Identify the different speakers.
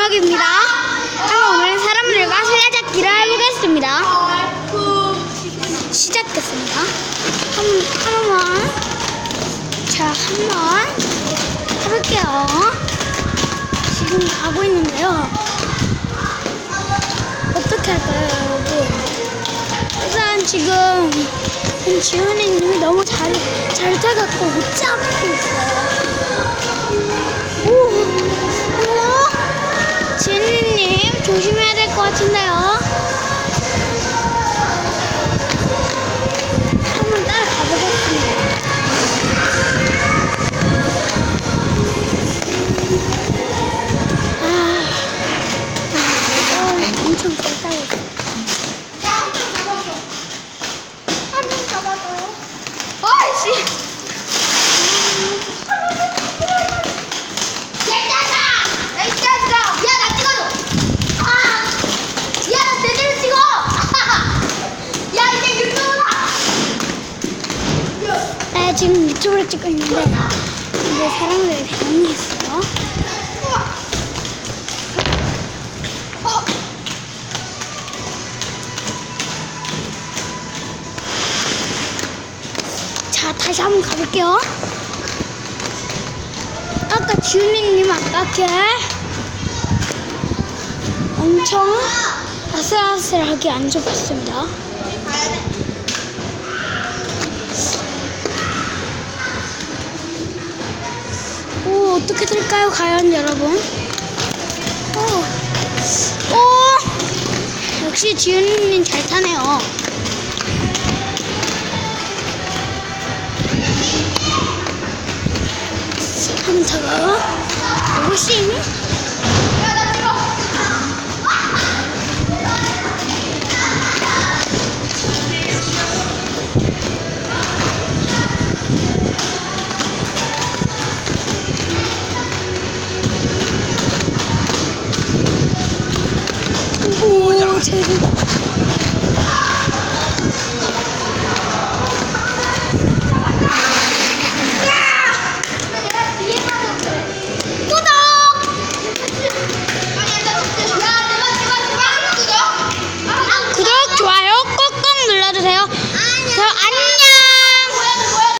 Speaker 1: 주먹입니다. 그럼 오늘 사람들과 술래잡기를 해보겠습니다. 시작됐습니다. 한, 한번, 자, 한 번 해볼게요. 지금 가고 있는데요. 어떻게 할까요, 여러분? 일단 지금 지훈이 님이 너무 잘, 잘 타갖고 못 잡고 있어요. 같은데요. 네, 지금 유튜브를 찍고 있는데, 근데 사람들이 당황했어요. 자, 다시 한번 가볼게요. 아까 지훈이님 아깝게 엄청 아슬아슬하게 안 접었습니다. 어떻게 될까요, 과연 여러분? 오, 오, 역시 지훈이님 잘 타네요. 한번 더. 오싱. Mountain.